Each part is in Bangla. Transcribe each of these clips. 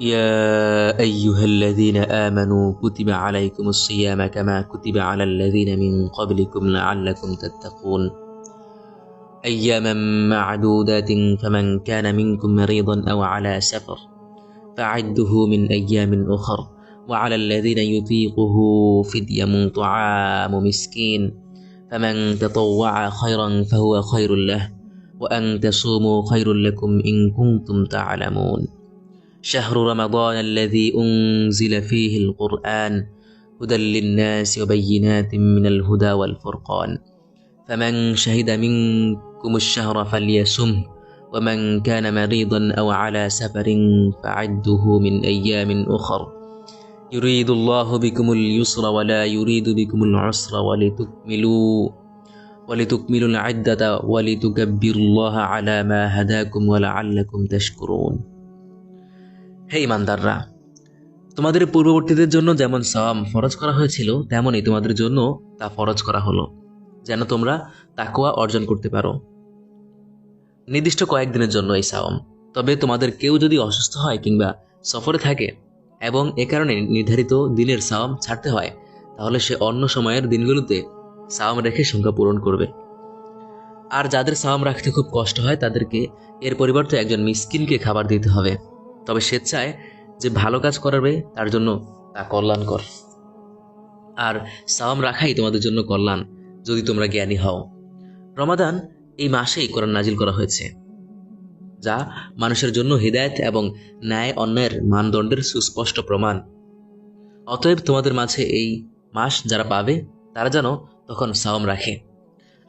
يا أيها الذين آمنوا كتب عليكم الصيام كما كتب على الذين من قبلكم لعلكم تتقون. أياما معدودات فمن كان منكم مريضا أو على سفر فعده من أيام أخر. وعلى الذين يطيقه فدية طعام مسكين. فمن تطوع خيرا فهو خير له وأن تصوموا خير لكم إن كنتم تعلمون. شهر رمضان الذي أنزل فيه القرآن هدى للناس وبينات من الهدى والفرقان. فمن شهد منكم الشهر فليسمه ومن كان مريضا أو على سفر فعده من أيام أخر. يريد الله بكم اليسر ولا يريد بكم العسر ولتكملوا ولتكملوا العدة ولتكبروا الله على ما هداكم ولعلكم تشكرون. হে ইমানদাররা, তোমাদের পূর্ববর্তীদের জন্য যেমন সাওয়াম ফরজ করা হয়েছিল, তেমনই তোমাদের জন্য তা ফরজ করা হলো, যেন তোমরা তাকুয়া অর্জন করতে পারো। নির্দিষ্ট কয়েকদিনের জন্য এই সাওয়াম তবে তোমাদের কেউ যদি অসুস্থ হয় কিংবা সফরে থাকে এবং এ কারণে নির্ধারিত দিনের সাওয়াম ছাড়তে হয়, তাহলে সে অন্য সময়ের দিনগুলোতে সাওয়াম রেখে সংখ্যা পূরণ করবে। আর যাদের সাওয়াম রাখতে খুব কষ্ট হয়, তাদেরকে এর পরিবর্তে একজন মিসকিনকে খাবার দিতে হবে। তবে সে চায় যে ভালো কাজ করাবে তার জন্য তা কল্যাণকর। আর সাওয়াম রাখাই তোমাদের জন্য কল্যাণ, যদি তোমরা জ্ঞানী হও। রমাদান এই মাসেই কোরআন নাজিল করা হয়েছে, যা মানুষের জন্য হৃদায়ত এবং ন্যায় অন্যায়ের মানদণ্ডের সুস্পষ্ট প্রমাণ। অতএব তোমাদের মাঝে এই মাস যারা পাবে, তারা যেন তখন সাওম রাখে।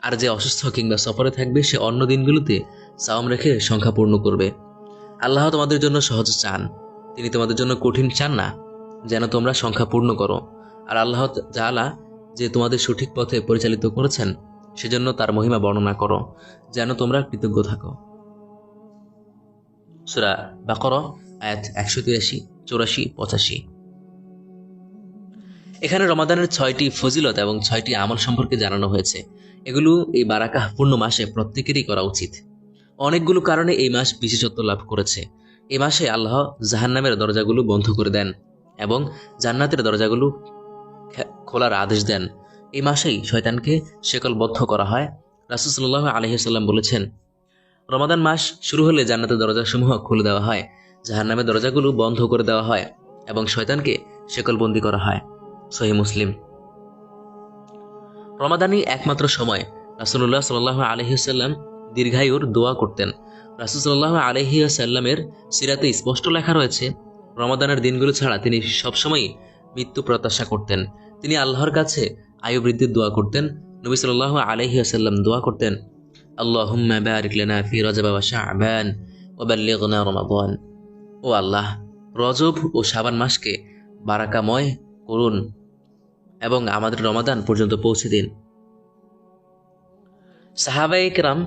আর যে অসুস্থ কিংবা সফরে থাকবে, সে অন্য দিনগুলোতে সাওম রেখে সংখ্যা পূর্ণ করবে। আল্লাহ তোমাদের জন্য সহজ চান। তিনি তোমাদের জন্য কঠিন চান না, যেন তোমরা সংখ্যা পূর্ণ করো। আর আল্লাহ জালা যে তোমাদের সঠিক পথে পরিচালিত করেছেন, সেজন্য তার মহিমা বর্ণনা করো, যেন তোমরা কৃতজ্ঞ থাকো। সুরা বাকর, আয়াত একশো তিরাশি, চৌরাশি, পঁচাশি। এখানে রমাদানের ছয়টি ফজিলত এবং ছয়টি আমল সম্পর্কে জানানো হয়েছে। এগুলো এই বারাকাহ পূর্ণ মাসে প্রত্যেকেরই করা উচিত। অনেকগুলো কারণে এই মাস বিশেষত্ব লাভ করেছে। এই মাসে আল্লাহ জাহান্নামের দরজাগুলো বন্ধ করে দেন এবং জান্নাতের দরজাগুলো খোলার আদেশ দেন। এই মাসেই শয়তানকে শেকলবদ্ধ করা হয়। রাসুসাল্লাহ আলহিসাল্লাম বলেছেন, রমাদান মাস শুরু হলে জান্নাতের দরজাসমূহ খুলে দেওয়া হয়, জাহান্নামের দরজাগুলো বন্ধ করে দেওয়া হয় এবং শয়তানকে শেকলবন্দি করা হয়। সহি মুসলিম। রমাদানই একমাত্র সময়। রাসুল্লাহ সাল্লাহ আলহিসাল্লাম দীর্ঘায়ুর দোয়া করতেন। রাসুসাল্লাহ আলহিসাল্লামের সিরাতে স্পষ্ট লেখা রয়েছে, রমাদানের দিনগুলো ছাড়া তিনি সবসময়ই মৃত্যু প্রত্যাশা করতেন। তিনি আল্লাহর কাছে আয়ু বৃদ্ধির দোয়া করতেন, নবী সাল্লাহ আলহিহাসাল্লাম দোয়া করতেন আল্লাহ রমাদান। ও আল্লাহ, রজব ও শাবান মাসকে বারাকাময় করুন এবং আমাদের রমাদান পর্যন্ত পৌঁছে দিন। সাহাবাই কেরাম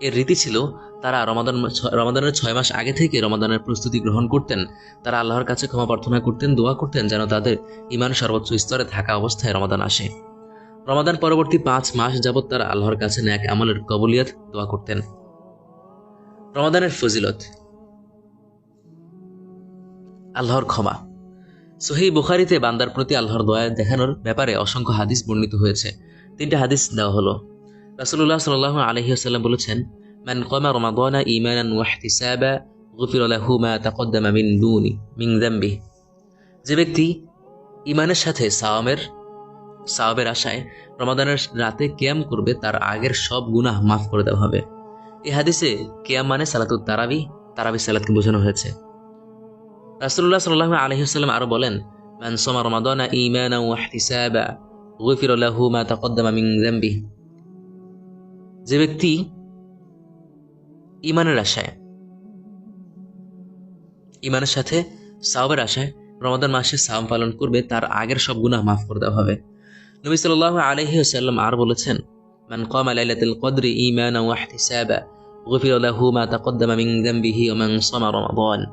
এর রীতি ছিল, তারা রমাদান, রমাদানের ছয় মাস আগে থেকে রমাদানের প্রস্তুতি গ্রহণ করতেন। তারা আল্লাহর কাছে ক্ষমা প্রার্থনা করতেন, দোয়া করতেন যেন তাদের ইমান সর্বোচ্চ স্তরে থাকা অবস্থায় রমাদান আসে। রমাদান পরবর্তী পাঁচ মাস যাবৎ তারা আল্লাহর কাছে ন্যাক আমলের কবলিয়াত দোয়া করতেন। রমাদানের ফজিলত। আল্লাহর ক্ষমা। সহি বুখারিতে বান্দার প্রতি আল্লাহর দয়া দেখানোর ব্যাপারে অসংখ্য হাদিস বর্ণিত হয়েছে। তিনটা হাদিস দেওয়া হলো। রাসুল্লাহ সাল আলহিহাসাল্লাম বলেছেন, মান কমা রমাদনা ইমানান ওয়াহতিসাবা গফির আলাহু তাকদ্দামা মিন দুনি, মিন দাম্বি যে ব্যক্তি ইমানের সাথে সাওমের সাওয়াবের আশায় রমাদানের রাতে ক্যাম করবে, তার আগের সব গুনাহ মাফ করে দেওয়া হবে। এ হাদিসে কেয়াম মানে সালাতুল তারাবি তারাবি সালাতকে বোঝানো হয়েছে। রাসুল্লাহ সাল্লাহ আলহিহাল্লাম আরও বলেন, মান সোমা রমাদনা ইমানা ওয়াহতিসাবা গফির আলাহু মা তাকদ্দামা মিন জাম্বি যে ব্যক্তি ইমানের আশায় ইমানের সাথে সাওবের আশায় রমাদান মাসে সাওম পালন করবে তার আগের সব গুনাহ মাফ করে দেওয়া হবে নবী সাল্লাহ আলহি আসাল্লাম আর বলেছেন মান কম লাইলাতুল কদরি ঈমানা ওয়া ইহতিসাবা غفر له ما تقدم من ذنبه ومن صام رمضان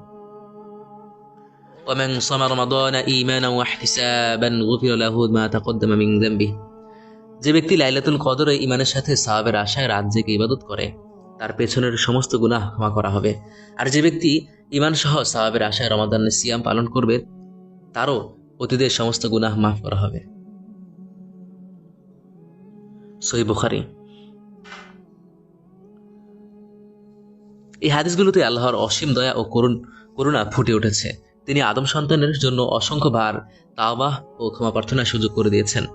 ومن صام رمضان إيمانا واحتسابا غفر له ما تقدم من ذنبه যে ব্যক্তি লাইলাতুল কদরে ইমানের সাথে সাহাবের আশায় রাত জেগে ইবাদত করে, তার পেছনের সমস্ত গুনাহ ক্ষমা করা হবে। আর যে ব্যক্তি ইমান সহ সাহাবের আশায় রমাদানের সিয়াম পালন করবে, তারও অতীতের সমস্ত গুনাহ মাফ করা হবে। সহি বুখারি। এই হাদিসগুলোতে আল্লাহর অসীম দয়া ও করুণ, করুণা ফুটে উঠেছে। তিনি আদম সন্তানের জন্য অসংখ্য বার তাওবাহ ও ক্ষমা প্রার্থনার সুযোগ করে দিয়েছেন।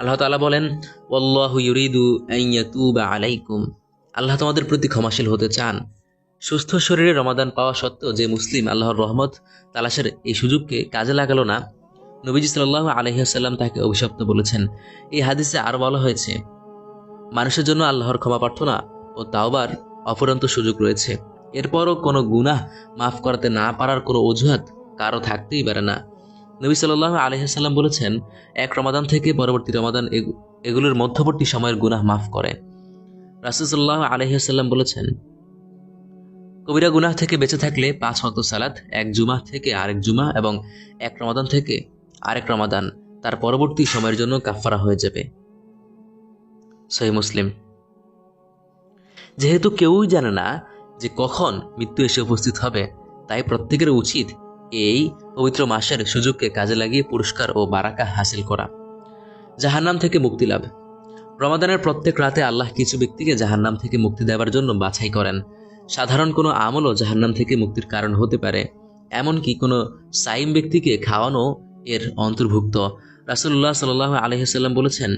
আল্লাহ তালা বলেন ইয়াতুবা আলাইকুম। আল্লাহ তোমাদের প্রতি ক্ষমাশীল হতে চান। সুস্থ শরীরে রমাদান পাওয়া সত্ত্বেও যে মুসলিম আল্লাহর রহমত তালাশের এই সুযোগকে কাজে লাগালো না, নবীজি সাল্লাহ আলহিহাসাল্লাম তাকে অভিশপ্ত বলেছেন। এই হাদিসে আরও বলা হয়েছে, মানুষের জন্য আল্লাহর ক্ষমা প্রার্থনা ও তাওবার অফুরন্ত সুযোগ রয়েছে। এরপরও কোনো গুনাহ মাফ করাতে না পারার কোনো অজুহাত কারও থাকতেই পারে না। নবী সাল্লাহ আলহিহাসাল্লাম বলেছেন, এক রমাদান থেকে পরবর্তী রমাদান এগুলোর মধ্যবর্তী সময়ের গুনাহ মাফ করে। রাসুসাল্লাহ আলহিহাসাল্লাম বলেছেন, কবিরা গুনাহ থেকে বেঁচে থাকলে পাঁচ ওয়াক্ত সালাত, এক জুমা থেকে আরেক জুমা এবং এক রমাদান থেকে আরেক রমাদান তার পরবর্তী সময়ের জন্য কাফারা হয়ে যাবে। সহি মুসলিম। যেহেতু কেউই জানে না যে কখন মৃত্যু এসে উপস্থিত হবে, তাই প্রত্যেকের উচিত এই পবিত্র মাসের সুযোগকে কাজে লাগিয়ে পুরস্কার ও বারাকা হাসিল করা জাহান্নাম থেকে মুক্তি লাভ রমাদানের প্রত্যেক রাতে আল্লাহ কিছু ব্যক্তিকে জাহান্নাম থেকে মুক্তি দেওয়ার জন্য বাছাই করেন সাধারণ কোনো আমলও জাহান্নাম থেকে মুক্তির কারণ হতে পারে এমনকি কোনো সাইম ব্যক্তিকে খাওয়ানো এর অন্তর্ভুক্ত রাসুল্লাহ সাল আলহিহাল্লাম বলেছেন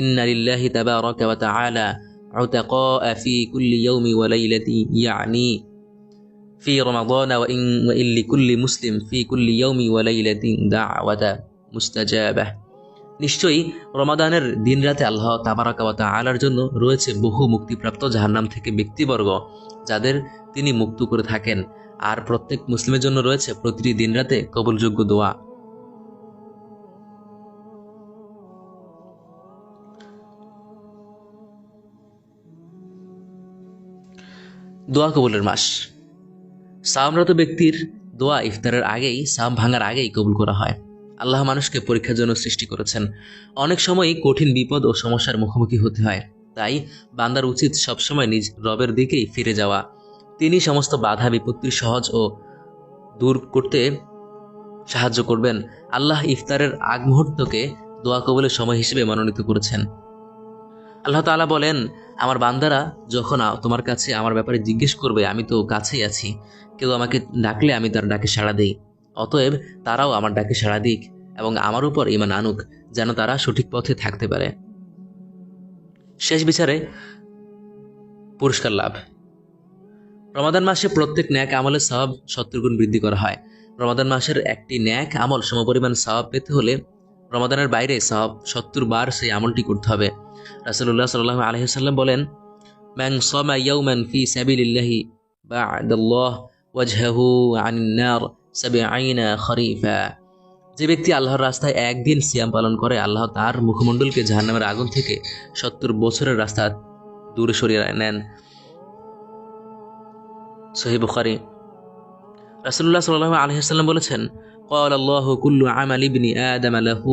ইন্নালিল্লাহি তাবারাকা ওয়া তাআলা عتقاء في كل يوم وليلة يعني في رمضان وإن, وإن لكل مسلم في كل يوم وليلة دعوة مستجابة নিশ্চয়ই রমাদানের দিন রাতে আল্লাহ তাবারাকাওয়াতা আলার জন্য রয়েছে বহু মুক্তিপ্রাপ্ত জাহান্নাম থেকে ব্যক্তিবর্গ যাদের তিনি মুক্ত করে থাকেন আর প্রত্যেক মুসলিমের জন্য রয়েছে প্রতিটি দিন রাতে কবুলযোগ্য দোয়া দোয়া কবুলের মাস সামরত ব্যক্তির দোয়া ইফতারের আগেই, সাম ভাঙার আগেই কবুল করা হয়। আল্লাহ মানুষকে পরীক্ষার জন্য সৃষ্টি করেছেন। অনেক সময়ই কঠিন বিপদ ও সমস্যার মুখোমুখি হতে হয়। তাই বান্দার উচিত সবসময় নিজ রবের দিকেই ফিরে যাওয়া। তিনি সমস্ত বাধা, বিপত্তি সহজ ও দূর করতে সাহায্য করবেন। আল্লাহ ইফতারের আগ মুহূর্তকে দোয়া কবলের সময় হিসেবে মনোনীত করেছেন। আল্লাহ তালা বলেন, আমার বান্দারা যখন তোমার কাছে আমার ব্যাপারে জিজ্ঞেস করবে, আমি তো কাছেই আছি। কেউ আমাকে ডাকলে আমি তার ডাকে সাড়া দিই। অতএব তারাও আমার ডাকে সাড়া দিক এবং আমার উপর ইমান আনুক, যেন তারা সঠিক পথে থাকতে পারে। শেষ বিচারে পুরস্কার লাভ। রমাদান মাসে প্রত্যেক ন্যাক আমলের সওয়াব সত্তর গুণ বৃদ্ধি করা হয়। রমাদান মাসের একটি ন্যাক আমল সমপরিমাণ সওয়াব পেতে হলে রমাদানের বাইরে সওয়াব সত্তর বার সেই আমলটি করতে হবে। রাসূলুল্লাহ সাল্লাল্লাহু আলাইহি ওয়াসাল্লাম বলেন, মান সামা ইয়াওমান ফি সাবিলিল্লাহি বা'দাল্লাহ ওয়াজহাহু আনিন নার সাবঈনা খরিফা. যে ব্যক্তি আল্লাহর রাস্তায় একদিন সিয়াম পালন করে, আল্লাহ তার মুখমণ্ডলকে জাহান্নামের আগুন থেকে সত্তর বছরের রাস্তা দূরে সরিয়ে নেন। সহি বুখারি। রাসূলুল্লাহ সাল্লাল্লাহু আলাইহি ওয়াসাল্লাম বলেছেন قال الله كل عمل ابن آدم له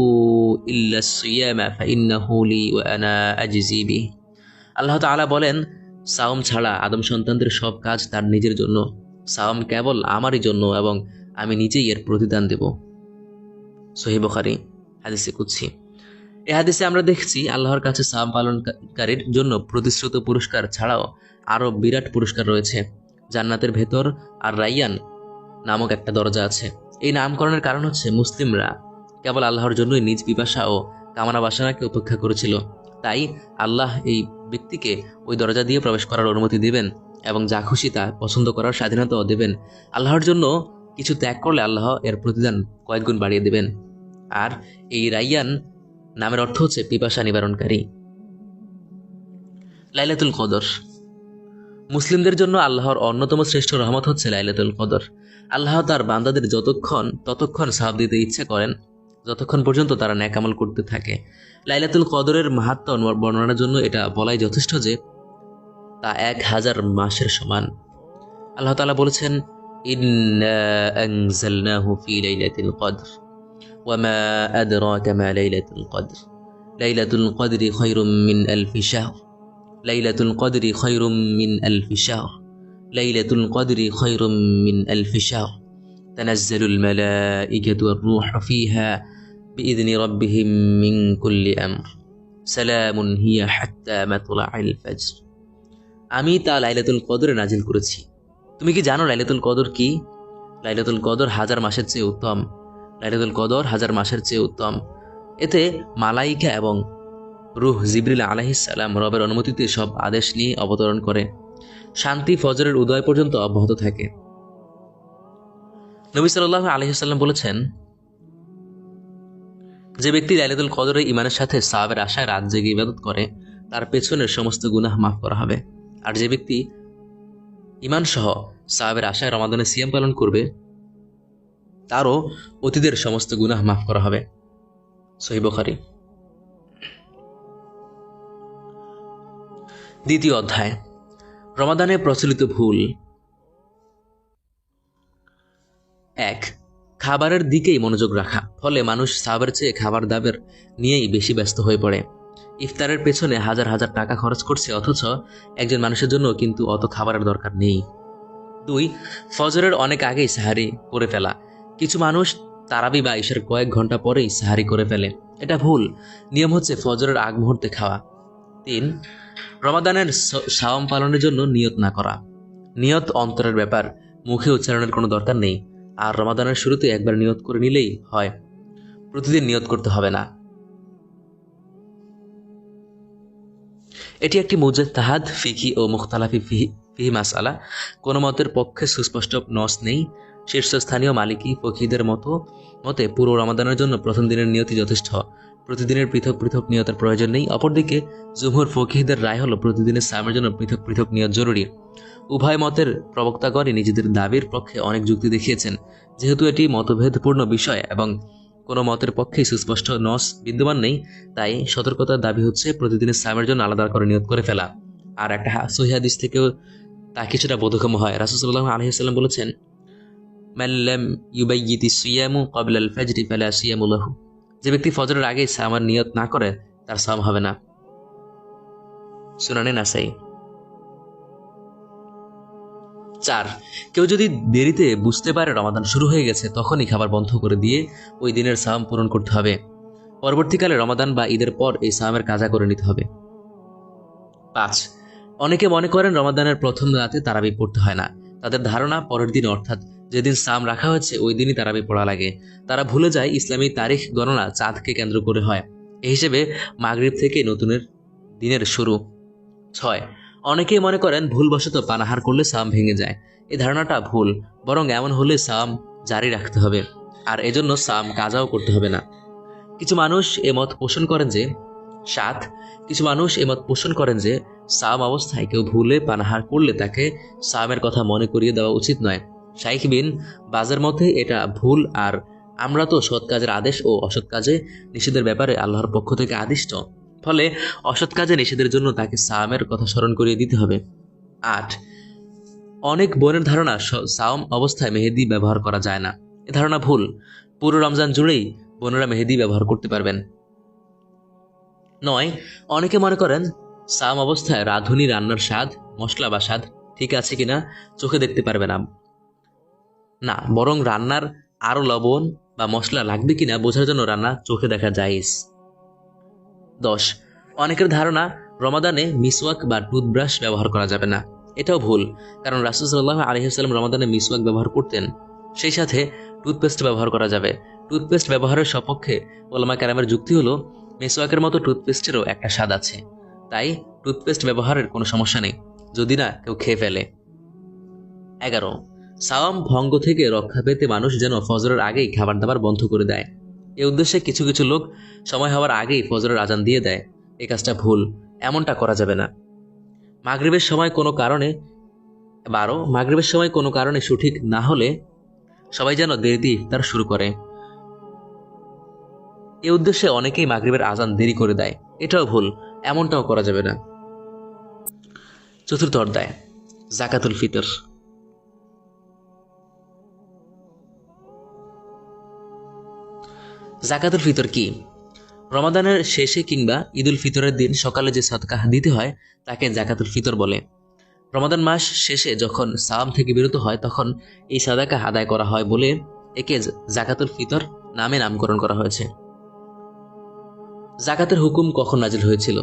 إلا الصيام فإنه لي وأنا أجزي به আল্লাহ তাআলা বলেন সাওম ছাড়া আদম সন্তানদের সব কাজ তার নিজের জন্য সাওম কেবল আমারই জন্য এবং আমি নিজেই এর প্রতিদান দেব সহি বুখারী হাদিসে কুদসি এই হাদিসে আমরা দেখছি আল্লাহর কাছে সাওম পালনকারীর জন্য প্রতিশ্রুত পুরস্কার ছাড়াও আরও বিরাট পুরস্কার রয়েছে জান্নাতের ভেতর আর রাইয়ান নামক একটা দরজা আছে এই নামকরণের কারণ হচ্ছে মুসলিমরা কেবল আল্লাহর জন্যই নিজ পিপাসা ও কামনা বাসনাকে উপেক্ষা করেছিল। তাই আল্লাহ এই ব্যক্তিকে ওই দরজা দিয়ে প্রবেশ করার অনুমতি দিবেন এবং যা খুশি তা পছন্দ করার স্বাধীনতাও দেবেন। আল্লাহর জন্য কিছু ত্যাগ করলে আল্লাহ এর প্রতিদান কয়েকগুণ বাড়িয়ে দেবেন। আর এই রাইয়ান নামের অর্থ হচ্ছে পিপাসা নিবারণকারী। লাইলাতুল কদর। মুসলিমদের জন্য আল্লাহর অন্যতম শ্রেষ্ঠ রহমত হচ্ছে লাইলাতুল কদর। আল্লাহ তার বান্দাদের যতক্ষণ, ততক্ষণ সাহাব দিতে ইচ্ছা করেন, যতক্ষণ পর্যন্ত তারা ন্যাকামল করতে থাকে। লাইলাতুল কদরের মাহাত্ম বর্ণনার জন্য এটা বলাই যথেষ্ট যে, তা এক হাজার মাসের সমান। আল্লাহ তালা বলেছেন লাইলাতিল কদর ওয়ামা আদরাকা মা লাইলাতুল কদর। লাইলাতুল কদরি খায়রুম মিন আলফি শাহর, লাইলাতুল কদরি খায়রুম মিন আলফি শাহর। লাইলাতুল কদরি খৈরুম মিন আলফি শাহর تنزل الملائكة والروح فيها بإذن ربهم من كل أمر سلام هي حتى مطلع الفجر আমি তা লাইলাতুল কদরে নাজিল করেছি তুমি কি জানো লাইলাতুল কদর কি লাইলাতুল কদর হাজার মাসের চেয়ে উত্তম লাইলাতুল কদর হাজার মাসের চেয়ে উত্তম এতে মালাইকা এবং রুহ জিবরিল আলাহিসাল্লাম রবের অনুমতিতে সব আদেশ নিয়ে অবতরণ করে শান্তি ফজরের উদয় পর্যন্ত অব্যাহত থাকে। নবী সাল্লাহ আলহিসাল্লাম বলেছেন, যে ব্যক্তি লাইলাতুল কদরে ইমানের সাথে সাহাবের আশায় রাত জেগে ইবাদত করে, তার পেছনের সমস্ত গুনাহ মাফ করা হবে। আর যে ব্যক্তি ইমান সহ সাহাবের আশায় রমাদানে সিয়াম পালন করবে, তারও অতীতের সমস্ত গুনাহ মাফ করা হবে। সহি বখারি। দ্বিতীয় অধ্যায় রমাদানে প্রচলিত ভুল। এক, খাবারের দিকেই মনোযোগ রাখা। ফলে মানুষ সাবের চেয়ে খাবার দাবের নিয়েই বেশি ব্যস্ত হয়ে পড়ে। ইফতারের পেছনে হাজার হাজার টাকা খরচ করছে, অথচ একজন মানুষের জন্য কিন্তু অত খাবারের দরকার নেই। দুই, ফজরের অনেক আগেই সাহারি করে ফেলা। কিছু মানুষ তারাবি বা ইসের কয়েক ঘণ্টা পরেই সাহারি করে ফেলে। এটা ভুল। নিয়ম হচ্ছে ফজরের আগ মুহূর্তে খাওয়া। তিন রমাদানের সাওম পালনের জন্য নিয়ত না করা। নিয়ত অন্তরের ব্যাপার, মুখে উচ্চারণের কোনো দরকার নেই। আর রমাদানের শুরুতে একবার নিয়ত করে নিলেই হয়। প্রতিদিন নিয়ত করতে হবে না। এটি একটি মুজাদ তাহাদ ফিকি ও মুখতালাফি ফিহি মাসালা। কোনো মতের পক্ষে সুস্পষ্ট নস নেই। শীর্ষস্থানীয় মালিকি ফকিদের মতো, মতে পুরো রমাদানের জন্য প্রথম দিনের নিয়তি যথেষ্ট। প্রতিদিনের পৃথক পৃথক নিয়তের প্রয়োজন নেই। অপরদিকে, জুমহুর ফকিহদের রায় হলো প্রতিদিনের সামের জন্য পৃথক পৃথক নিয়ত জরুরি। উভয় মতের প্রবক্তাগণই নিজেদের দাবির পক্ষে অনেক যুক্তি দেখিয়েছেন। যেহেতু এটি মতভেদপূর্ণ বিষয় এবং কোনো মতের পক্ষেই সুস্পষ্ট নস বিদ্যমান নেই, তাই সতর্কতার দাবি হচ্ছে প্রতিদিনের সামের জন্য আলাদা করে নিয়ত করে ফেলা। আর একটা সহিহাদিস থেকেও তা কিছুটা বোধগম্য হয়। রাসুসাল্লাহ আলহিহাল্লাম বলেছেন মাল্লাম ইউবাইয়িতি সিয়ামু কবলাল ফাজরি ফালা সিয়ামুল্লাহু যে ব্যক্তি ফজরের আগে সামার নিয়ত না করে, তার সাম হবে না। শুনানে নাসাই। চার, কেউ যদি দেরিতে বুঝতে পারে রমাদান শুরু হয়ে গেছে, তখনই খাবার বন্ধ করে দিয়ে ওই দিনের সাম পূরণ করতে হবে। পরবর্তীকালে রমাদান বা ঈদের পর এই সামের কাজা করে নিতে হবে। পাঁচ, অনেকে মনে করেন রমাদানের প্রথম রাতে তারাবি পড়তে হয় না। তাদের ধারণা পরের দিন, অর্থাৎ যেদিন সাম রাখা হয়েছে, ওই দিনই তারাবি পড়া লাগে। তারা ভুলে যায় ইসলামী তারিখ গণনা চাঁদকে কেন্দ্র করে হয়। এই হিসেবে মাগরিব থেকে নতুনের দিনের শুরু। ছয়, অনেকেই মনে করেন ভুলবশত পানাহার করলে সাম ভেঙে যায়। এই ধারণাটা ভুল, বরং এমন হলে সাম জারি রাখতে হবে। আর এজন্য সাম কাজাও করতে হবে না। কিছু মানুষ এ মত পোষণ করেন যে, সাত, কিছু মানুষ এমত পোষণ করেন যে, সাম অবস্থায় কেউ ভুলে পানাহার করলে তাকে সামের কথা মনে করিয়ে দেওয়া উচিত নয়। শাইখ বিন বাজের মধ্যে এটা ভুল আর আমরা তো সৎ কাজের আদেশ ও অসৎ কাজে নিষেধের ব্যাপারে আল্লাহর পক্ষ থেকে আদিষ্ট। ফলে অসৎ কাজে নিষেধের জন্য তাকে সামের কথা স্মরণ করিয়ে দিতে হবে। আট, অনেক বোনের ধারণা সাওম অবস্থায় মেহেদি ব্যবহার করা যায় না। এ ধারণা ভুল। পুরো রমজান জুড়েই বোনেরা মেহেদি ব্যবহার করতে পারবেন। নয়, অনেকে মনে করেন সাম অবস্থায় রাঁধুনি, রান্নার স্বাদ, মশলা বা স্বাদ ঠিক আছে কিনা চোখে দেখতে পারবে না। না, বরং রান্নার আরও লবণ বা মশলা লাগবে কিনা বোঝার জন্য রান্না চোখে দেখা যাইস দশ, অনেকের ধারণা রমাদানে মিসওয়াক বা টুথব্রাশ ব্যবহার করা যাবে না। এটাও ভুল, কারণ রাসুসাল্লাহ আলহিহাল্লাম রমাদানে মিসওয়াক ব্যবহার করতেন। সেই সাথে টুথপেস্ট ব্যবহার করা যাবে। টুথপেস্ট ব্যবহারের সপক্ষে ওলামা ক্যারামের যুক্তি হলো, মিসওয়াকের মতো টুথপেস্টেরও একটা স্বাদ আছে। তাই টুথপেস্ট ব্যবহারের কোনো সমস্যা নেই, যদি না কেউ খেয়ে ফেলে। এগারো সাওয়াম ভঙ্গ থেকে রক্ষা পেতে মানুষ যেন ফজরের আগেই খাবার দাবার বন্ধ করে দেয়। এ উদ্দেশ্যে কিছু কিছু লোক সময় হওয়ার আগেই ফজরের আজান দিয়ে দেয়। এই কাজটা ভুল, এমনটা করা যাবে না। মাগরীবের সময় কোনো কারণে বারো, মাগরীবের সময় কোনো কারণে সঠিক না হলে সবাই যেন দেরিতে ইফতার শুরু করে। এ উদ্দেশ্যে অনেকেই মাগরীবের আজান দেরি করে দেয়। এটাও ভুল, এমনটাও করা যাবে না। চতুর্থ অধ্যায়, জাকাতুল ফিতর। জাকাতুল ফিতর কি? রমাদানের শেষে কিংবা ঈদুল ফিতরের দিন সকালে যে সৎকাহ দিতে হয়, তাকে জাকাতুল ফিতর বলে। রমাদান মাস শেষে যখন সাম থেকে বিরত হয়, তখন এই সাদাকা আদায় করা হয় বলে একে জাকাতুল ফিতর নামে নামকরণ করা হয়েছে। জাকাতের হুকুম কখন নাজিল হয়েছিল?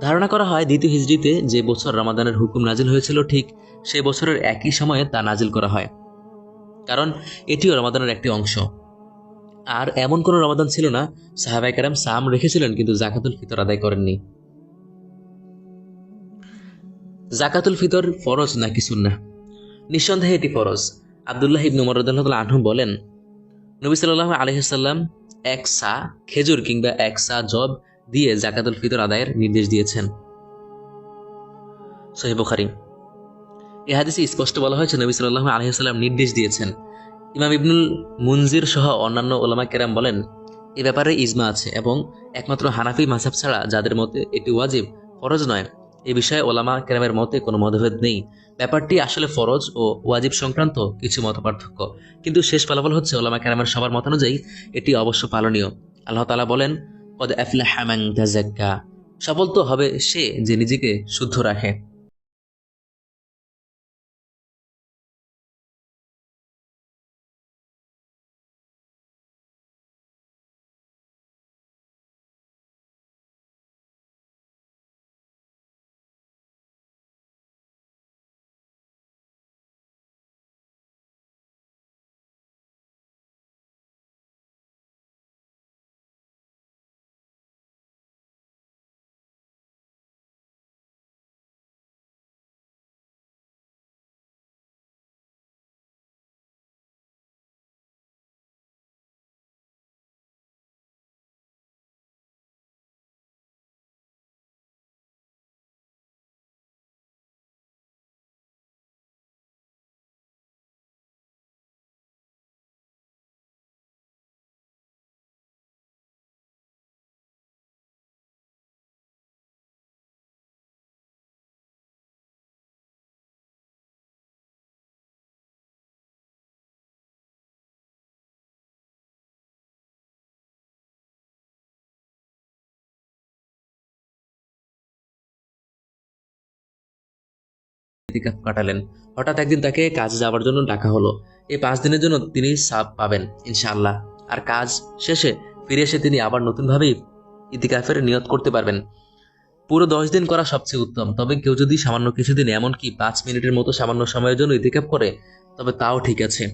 ধারণা করা হয়, দ্বিতীয় হিজড়িতে যে বছর রমাদানের হুকুম নাজিল হয়েছিল, ঠিক সেই বছরের একই সময়ে তা নাজিল করা হয়। কারণ এটিও রমাদানের একটি অংশ। আর এমন কোনো রমাদান ছিল না সাহাবাই কারাম সাম রেখেছিলেন, কিন্তু জাকাতুল ফিতর আদায় করেননি। জাকাতুল ফিতর ফরজ নাকি সুন্না নিঃসন্দেহে এটি ফরজ। আবদুল্লাহ ইবনু মরদাল্লাহ আনহু বলেন, নবী সাল্লাহ আলহিসাল্লাম এক সা খেজুর কিংবা এক সা জব দিয়ে জাকাতুল ফিতর আদায়ের নির্দেশ দিয়েছেন। সহি বুখারি। এ হাদিসে স্পষ্ট বলা হয়েছে, নবী সাল্লাহ আলহিহাল্লাম নির্দেশ দিয়েছেন ইমাম ইবনুল মুনজির সহ অন্যান্য ওলামা কেরাম বলেন, এ ব্যাপারে ইজমা আছে এবং একমাত্র হানাফি মাসাব ছাড়া যাদের মতে এটি ওয়াজিব, ফরজ নয়। এ বিষয়ে ওলামা কেরামের মতে কোনো মতভেদ নেই। ব্যাপারটি আসলে ফরজ ও ওয়াজিব সংক্রান্ত কিছু মত পার্থক্য কিন্তু শেষ ফলাফল হচ্ছে ওলামা কেরামের সবার মতানুযায়ী এটি অবশ্য পালনীয়। আল্লাহ তালা বলেন, কদ আফলাহামাং তাজাক্কা সফল তো হবে সে যে নিজেকে শুদ্ধ রাখে। ইতিকাফ কাটালেন। হঠাৎ একদিন তাকে কাজে যাওয়ার জন্য ডাকা হলো। এই পাঁচ দিনের জন্য তিনি সাপ পাবেন, ইনশাআল্লাহ। আর কাজ শেষে ফিরে এসে তিনি আবার নতুনভাবেই ইতিকাফের নিয়ত করতে পারবেন। পুরো দশ দিন করা সবচেয়ে উত্তম। তবে কেউ যদি সামান্য কিছুদিন, এমনকি পাঁচ মিনিটের মতো সামান্য সময়ের জন্য ইতিকাফ করে, তবে তাও ঠিক আছে।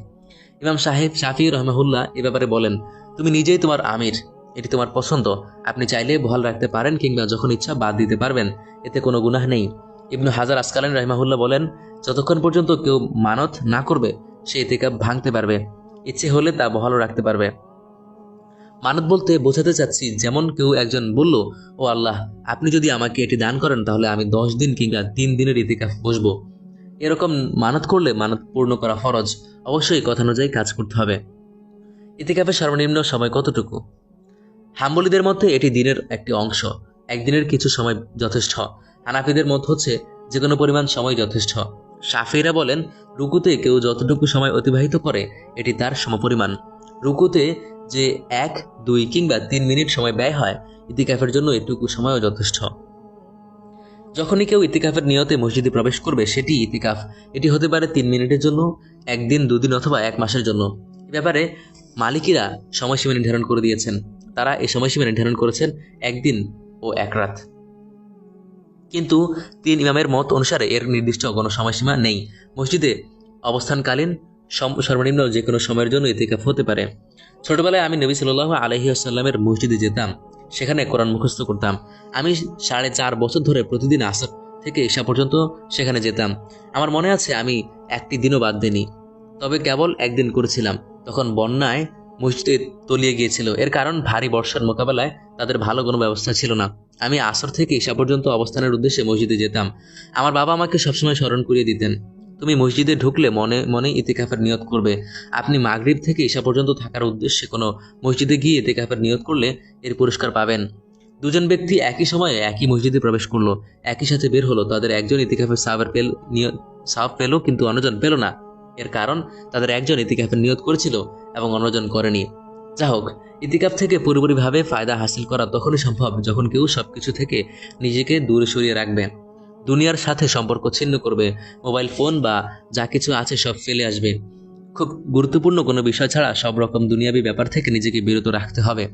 ইমাম সাহেব শাফি রহমাহুল্লাহ এ ব্যাপারে বলেন, তুমি নিজেই তোমার আমির, এটি তোমার পছন্দ। আপনি চাইলে বহাল রাখতে পারেন কিংবা যখন ইচ্ছা বাদ দিতে পারবেন, এতে কোনো গুনাহ নেই। ইবনু হাজার আসকালান রহমাহুল্লাহ বলেন, যতক্ষণ পর্যন্ত কেউ মানত না করবে, সে ইতিকাপ ভাঙতে পারবে। ইচ্ছে হলে তা বহালও রাখতে পারবে। মানত বলতে বোঝাতে চাচ্ছি, যেমন কেউ একজন বলল, ও আল্লাহ, আপনি যদি আমাকে এটি দান করেন, তাহলে আমি দশ দিন কিংবা তিন দিনের ইতিকাফ বসবো। এরকম মানত করলে মানত পূর্ণ করা ফরজ। অবশ্যই কথা অনুযায়ী কাজ করতে হবে। ইতিকাফের সর্বনিম্ন সময় কতটুকু? হাম্বলিদের মধ্যে এটি দিনের একটি অংশ। একদিনের কিছু সময় যথেষ্ট। হানাফিদের মত হচ্ছে যে কোনো পরিমাণ সময় যথেষ্ট। সাফিরা বলেন, রুকুতে কেউ যতটুকু সময় অতিবাহিত করে, এটি তার সমপরিমাণ। রুকুতে যে এক, দুই কিংবা তিন মিনিট সময় ব্যয় হয়, ইতিকাফের জন্য এটুকু সময়ও যথেষ্ট। যখনই কেউ ইতিকাফের নিয়তে মসজিদে প্রবেশ করবে, সেটি ইতিকাফ। এটি হতে পারে তিন মিনিটের জন্য, একদিন, দুদিন অথবা এক মাসের জন্য। এ ব্যাপারে মালিকিরা সময়সীমা নির্ধারণ করে দিয়েছেন। তারা এই সময়সীমা নির্ধারণ করেছেন একদিন ও এক রাত। কিন্তু তিন ইমামের মত অনুসারে এর নির্দিষ্ট কোনো সময়সীমা নেই। মসজিদে অবস্থানকালীন সর্বনিম্ন যে কোনো সময়ের জন্য ইতিকাফ হতে পারে। ছোটবেলায় আমি নবী সাল্লাহ আলহি আসাল্লামের মসজিদে যেতাম, সেখানে কোরআন মুখস্থ করতাম। আমি সাড়ে চার বছর ধরে প্রতিদিন আসর থেকে এসা পর্যন্ত সেখানে যেতাম। আমার মনে আছে আমি একটি দিনও বাদ দিইনি। তবে কেবল একদিন করেছিলাম। তখন বন্যায় মসজিদে তলিয়ে গিয়েছিল। এর কারণ ভারী বর্ষার মোকাবেলায় তাদের ভালো কোনো ব্যবস্থা ছিল না। আমি আসর থেকে ঈশা পর্যন্ত অবস্থানের উদ্দেশ্যে মসজিদে যেতাম। আমার বাবা আমাকে সবসময় স্মরণ করিয়ে দিতেন। তুমি মসজিদে ঢুকলে মনে মনে ইতিকাফের নিয়ত করবে। আপনি মাগরীব থেকে ঈশা পর্যন্ত থাকার উদ্দেশ্যে কোনো মসজিদে গিয়ে ইতিকাফের নিয়ত করলে এর পুরস্কার পাবেন। দুজন ব্যক্তি একই সময়ে একই মসজিদে প্রবেশ করল। একই সাথে বের হলো। তাদের একজন ইতিকাফের সাবের পেল, নিয়ত সাব পেল, কিন্তু অন্যজন পেল না। এর কারণ তাদের একজন ইতিকাফের নিয়ত করেছিল এবং অন্যজন করেনি। যা হোক, ইতিকাফ থেকে পুরোপুরিভাবে ফায়দা হাসিল করা তখনই সম্ভব যখন কেউ সবকিছু থেকে নিজেকে দূরে সরিয়ে রাখবে। দুনিয়ার সাথে সম্পর্ক ছিন্ন করবে, মোবাইল ফোন বা যা কিছু আছে সব ফেলে আসবে। খুব গুরুত্বপূর্ণ কোনো বিষয় ছাড়া সব রকম দুনিয়াবি ব্যাপার থেকে নিজেকে বিরত রাখতে হবে।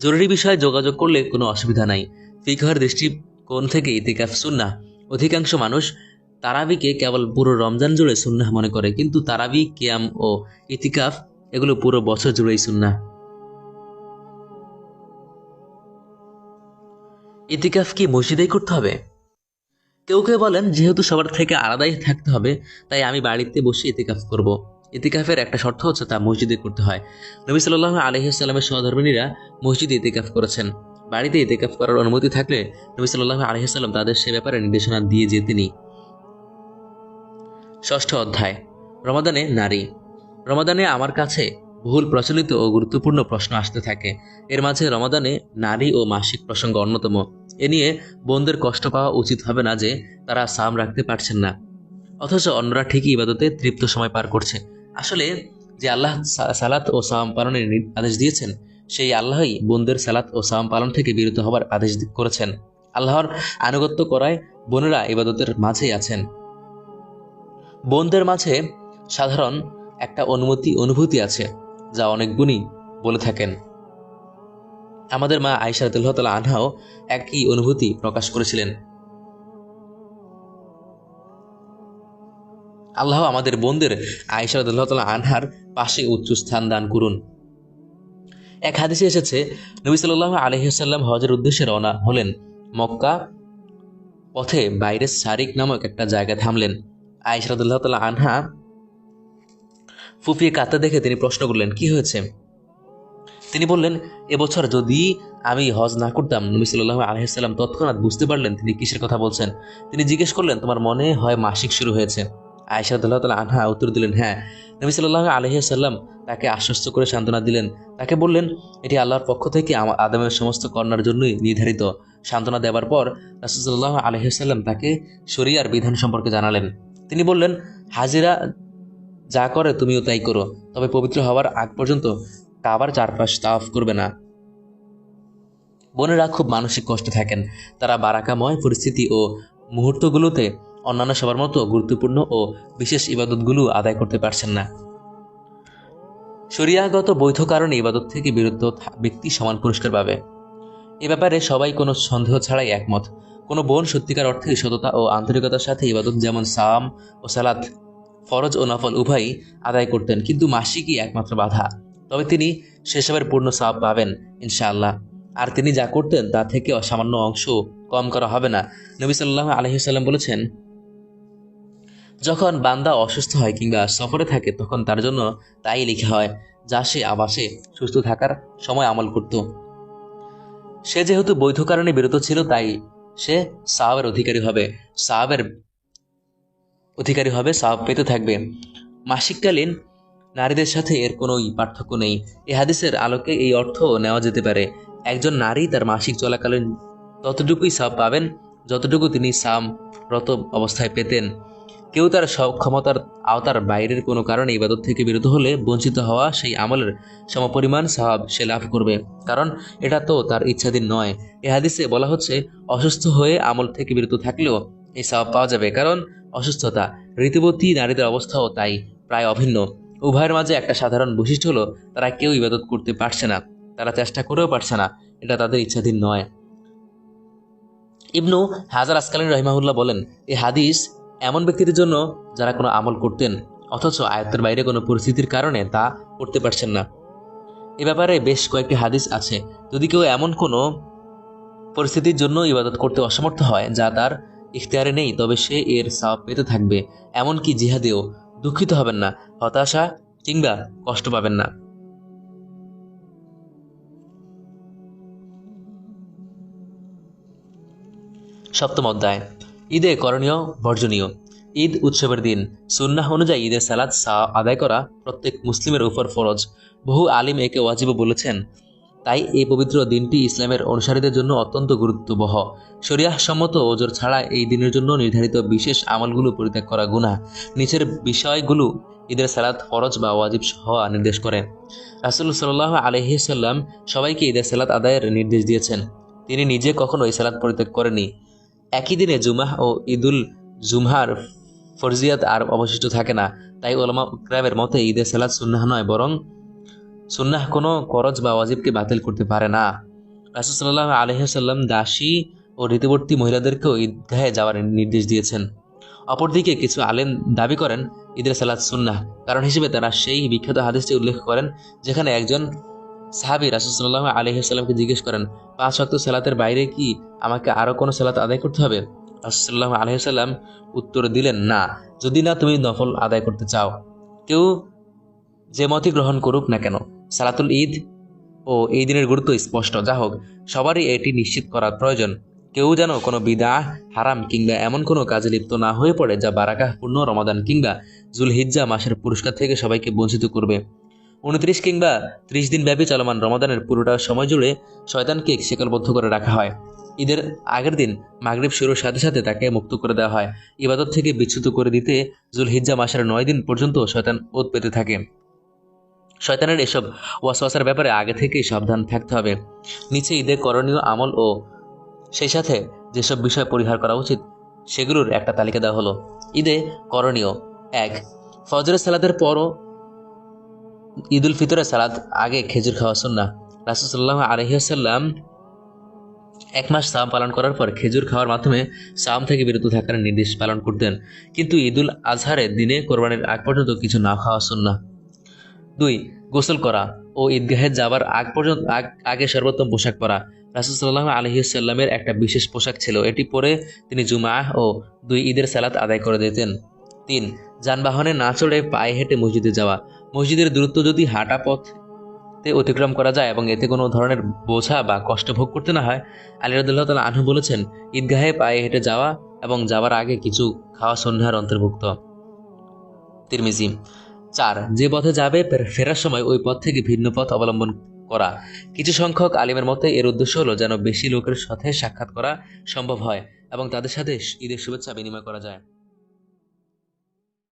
জরুরি বিষয়ে যোগাযোগ করলে কোনো অসুবিধা নাই। ফিকহের দৃষ্টিকোণ থেকে ইতিকাফ সুন্না অধিকাংশ মানুষ তারাবিকে কেবল পুরো রমজান জুড়ে সুন্নাহ মনে করে, কিন্তু তারাবি, কিয়াম ও ইতিকাফ এগুলো পুরো বছর জুড়েই সুন্নাহ। ইতিকাফ কি মসজিদেই করতে হবে? কেউ কেউ বলেন, যেহেতু সবার থেকে আলাদাই থাকতে হবে, তাই আমি বাড়িতে বসে ইতিকাফ করব। ইতিকাফের একটা শর্ত হচ্ছে তা মসজিদে করতে হয়। নবী সাল্লাহ আলহিহাস্লামের সহধর্মিনীরা মসজিদে ইতিকাফ করেছেন। বাড়িতে ইতিকাফ করার অনুমতি থাকলে নবী সাল্লাহ আলহিহাস্লাম তাদের সে ব্যাপারে নির্দেশনা দিয়ে যেতেনি ষষ্ঠ অধ্যায়, রমাদানে নারী। রমাদানে আমার কাছে ভুল প্রচলিত ও গুরুত্বপূর্ণ প্রশ্ন আসতে থাকে। এর মাঝে রমাদানে নারী ও মাসিক প্রসঙ্গ অন্যতম। এ নিয়ে বোনদের কষ্ট পাওয়া উচিত হবে না যে তারা সাম রাখতে পারছেন না। অথচ অন্যরা ঠিকই ইবাদতে তৃপ্ত সময় পার করছে। আসলে যে আল্লাহ সালাত ও সাম পালনের আদেশ দিয়েছেন, সেই আল্লাহই বোনদের সালাত ও সাম পালন থেকে বিরত হবার আদেশ করেছেন। আল্লাহর আনুগত্য করায় বোনেরা ইবাদতের মাঝেই আছেন। বোনদের মাঝে সাধারণ একটা অনুমতি, অনুভূতি আছে, যা অনেক গুণী বলে থাকেন। আমাদের মা আয়সা রতুল্লাহ আনহাও একই অনুভূতি প্রকাশ করেছিলেন। আল্লাহ আমাদের বোনদের আয়সা রতুল্লাহ আনহার পাশে উচ্চ স্থান দান করুন। এক হাদিসে এসেছে, নবী সাল্লাহ আলহিহাল্লাম হজের উদ্দেশ্যে রওনা হলেন মক্কা পথে বাইরে সারিক নামক একটা জায়গায় থামলেন। আয়সা রতুল্লাহ তাল্লাহ আনহা ফুফিয়ে কাঁদতে দেখে তিনি প্রশ্ন করলেন, কি হয়েছে? তিনি বললেন এবছর যদি আমি হজ না করতাম, নবী সাল্লাহ আলহিসাল্লাম তৎক্ষণাৎ বুঝতে পারলেন তিনি কিসের কথা বলছেন। তিনি জিজ্ঞেস করলেন, তোমার মনে হয় মাসিক শুরু হয়েছে? আয়সাদুল্লাহ তালা আনহা উত্তর দিলেন হ্যাঁ। নবী সাল্লাহ আলহিসাল্লাম তাকে আশ্বস্ত করে সান্ত্বনা দিলেন। তাকে বললেন, এটি আল্লাহর পক্ষ থেকে আদমের সমস্ত কন্যার জন্যই নির্ধারিত। সান্ত্বনা দেওয়ার পর রাসুসাল্লাহ আলহিসাল্লাম তাকে শরিয়ার বিধান সম্পর্কে জানালেন। তিনি বললেন, হাজিরা যা করে তুমিও তাই করো, তবে পবিত্র হওয়ার আগ পর্যন্ত কাবার চারপাশ তাফ করবে না। বোনেরা খুব মানসিক কষ্টে থাকেন। তারা বারাকাময় পরিস্থিতি ও মুহূর্তগুলোতে অন্যান্য সবার মতো গুরুত্বপূর্ণ ও বিশেষ ইবাদতগুলো আদায় করতে পারছেন না। শরিয়াগত বৈধ কারণে ইবাদত থেকে বিরুদ্ধ ব্যক্তি সমান পুরস্কার পাবে। এ ব্যাপারে সবাই কোনো সন্দেহ ছাড়াই একমত। কোনো বোন সত্যিকার অর্থে সততা ও আন্তরিকতার সাথে ইবাদত যেমন সাম ও সালাত, ফরজ ও নফল উভয়ই আদায় করতেন, কিন্তু মাসিকই একমাত্র বাধা। তবে তিনি সেসবের পূর্ণ সাপ পাবেন, ইনশাআল্লাহ। আর তিনি যা করতেন তা থেকে অসামান্য অংশ কম করা হবে না। নবী সাল্লাহ আলহিসাল্লাম বলেছেন, যখন বান্দা অসুস্থ হয় কিংবা সফরে থাকে, তখন তার জন্য তাই লেখা হয়, যা সে আবাসে সুস্থ থাকার সময় আমল করত। সে যেহেতু বৈধ কারণে বিরত ছিল, তাই সে সাহাবের অধিকারী হবে। সাহাবের অধিকারী হবে সাহাব পেতে থাকবে। মাসিককালীন নারীদের সাথে এর কোনোই পার্থক্য নেই। এ হাদিসের আলোকে এই অর্থ নেওয়া যেতে পারে। একজন নারী তার মাসিক চলাকালীন ততটুকুই সাপ পাবেন, যতটুকু তিনি সামরত অবস্থায় পেতেন। কেউ তার সক্ষমতার আওতার বাইরের কোনো কারণে ইবাদত থেকে বিরত হলে বঞ্চিত হওয়া সেই আমলের সমপরিমাণ সাহাব সে লাভ করবে। কারণ এটা তো তার ইচ্ছাধীন নয়। এ হাদিসে বলা হচ্ছে, অসুস্থ হয়ে আমল থেকে বিরত থাকলেও এই সাহাব পাওয়া যাবে। কারণ অসুস্থতা ঋতুবতী নারীদের অবস্থাও তাই, প্রায় অভিন্ন। উভয়ের মাঝে একটা সাধারণ বৈশিষ্ট্য হলো, তারা কেউ ইবাদত করতে পারছে না। তারা চেষ্টা করেও পারছে না। এটা তাদের ইচ্ছাধীন নয়। ইবনু হাজার আসকালীন রহিমাহুল্লাহ বলেন এই হাদিস এমন ব্যক্তিদের জন্য যারা কোনো আমল করতেন, অথচ আয়ত্তের বাইরে কোনো পরিস্থিতির কারণে তা করতে পারছেন না। এ ব্যাপারে বেশ কয়েকটি হাদিস আছে। যদি কেউ এমন কোনো পরিস্থিতির জন্য ইবাদত করতে অসমর্থ হয়, যা তার ইখতিয়ারে নেই, তবে সে এর সাপ পেতে থাকবে, এমনকি জিহাদেও দুঃখিত হবেন না, হতাশা কিংবা কষ্ট পাবেন না। সপ্তম অধ্যায়। ঈদে করণীয়, বর্জনীয়। ঈদ উৎসবের দিন, সুন্নাহ অনুযায়ী ঈদের সালাদ সা আদায় করা প্রত্যেক মুসলিমের উপর ফরজ। বহু আলিম একে ওয়াজিব বলেছেন। তাই এই পবিত্র দিনটি ইসলামের অনুসারীদের জন্য অত্যন্ত গুরুত্ববহ। শরিয়াহ সম্মত ওজোর ছাড়া এই দিনের জন্য নির্ধারিত বিশেষ আমলগুলো পরিত্যাগ করা গুণা নিচের বিষয়গুলো ঈদের সালাদ ফরজ বা ওয়াজিব হওয়া নির্দেশ করে। রাসুল সাল্লাহ আলহিসাল্লাম সবাইকে ঈদের সালাদ আদায়ের নির্দেশ দিয়েছেন। তিনি নিজে কখনো এই সালাদ পরিত্যাগ করেনি একই দিনে জুমাহ ও ঈদুল জুমহার ফরজিয়াত আর অবশিষ্ট থাকে না। তাই ওলামা উকরামের মতে ঈদের সালাদ সুন্নাহ নয়, বরং সুন্নাহ কোনো করজ বা ওয়াজিবকে বাতিল করতে পারে না। রাসুসাল্লাহ আলহিহাল্লাম দাসী ও ঋতুবর্তী মহিলাদেরকেও ঈদগাহে যাওয়ার নির্দেশ দিয়েছেন। অপরদিকে কিছু আলেম দাবি করেন, ঈদের সালাদ সুন্নাহ। কারণ হিসেবে তারা সেই বিখ্যাত হাদিসটি উল্লেখ করেন, যেখানে একজন সাহাবি রাসুসাল্লাহ আলহিহাল্লামকে জিজ্ঞেস করেন, পাঁচ শক্ত সালাতের বাইরে কি আমাকে আরও কোনো সালাত আদায় করতে হবে? রাসুসাল্লাহ আলহিহাল্লাম উত্তর দিলেন, না, যদি না তুমি নফল আদায় করতে চাও। কেউ যে মতই গ্রহণ করুক না কেন, সালাতুল ঈদ ও এই দিনের গুরুত্ব স্পষ্ট। যা হোক, সবারই এটি নিশ্চিত করার প্রয়োজন। কেউ যেন কোনো বিদা হারাম কিংবা এমন কোনো কাজে লিপ্ত না হয়ে পড়ে, যা বারাকাহ পূর্ণ রমাদান কিংবা জুলহিজ্জা মাসের পুরস্কার থেকে সবাইকে বঞ্চিত করবে। উনত্রিশ কিংবা ত্রিশ দিন ব্যাপী চলমান রমাদানের পুরোটা সময় জুড়ে শয়তানকে শিকলবদ্ধ করে রাখা হয়। ঈদের আগের দিন মাগরিব শুরুর সাথে সাথে তাকে মুক্ত করে দেওয়া হয়। ইবাদত থেকে বিচ্যুত করে দিতে জুলহিজ্জা মাসের নয় দিন পর্যন্ত শয়তান ওত পেতে থাকে। শয়তানের এসব ওয়াসওয়াসার ব্যাপারে আগে থেকেই সাবধান থাকতে হবে। নিচে ঈদের করণীয় আমল ও সেই সাথে যেসব বিষয় পরিহার করা উচিত, সেগুলোর একটা তালিকা দেওয়া হলো। ঈদে করণীয়, এক, ফজরের সালাদের পরও ঈদ উল ফিতরের সালাদ আগে খেজুর খাওয়া সুন্না রাসুসাল্লাহ আলহিহাসাল্লাম এক মাস সাম পালন করার পর খেজুর খাওয়ার মাধ্যমে সাম থেকে বিরত থাকার নির্দেশ পালন করতেন। কিন্তু ঈদুল আজহারের দিনে কোরবানির আগ পর্যন্ত কিছু না খাওয়া সুন্না দুই, গোসল করা ও ঈদগাহে যাবার আগ পর্যন্ত আগে সর্বোত্তম পোশাক পরা। রাসুসাল্লাহ আলহিসাল্লামের একটা বিশেষ পোশাক ছিল। এটি পরে তিনি জুমাহ ও দুই ঈদের সালাত আদায় করে দিতেন। তিন, যানবাহনে না চড়ে পায়ে হেঁটে মসজিদে যাওয়া। মসজিদের দূরত্ব যদি হাঁটা পথে অতিক্রম করা যায় এবং এতে কোনো ধরনের বোঝা বা কষ্ট ভোগ করতে না হয়, আলী রদুল্লাহ আনহু বলেছেন, ঈদগাহে পায়ে হেঁটে যাওয়া এবং যাওয়ার আগে কিছু খাওয়া সন্ধ্যার অন্তর্ভুক্ত। তিরমিজি, চার, যে পথে যাবে ফেরার সময় ওই পথ থেকে ভিন্ন পথ অবলম্বন করা। কিছু সংখ্যক আলিমের মতে এর উদ্দেশ্য হলো যেন বেশি লোকের সাথে সাক্ষাৎ করা সম্ভব হয় এবং তাদের সাথে ঈদের শুভেচ্ছা বিনিময় করা যায়।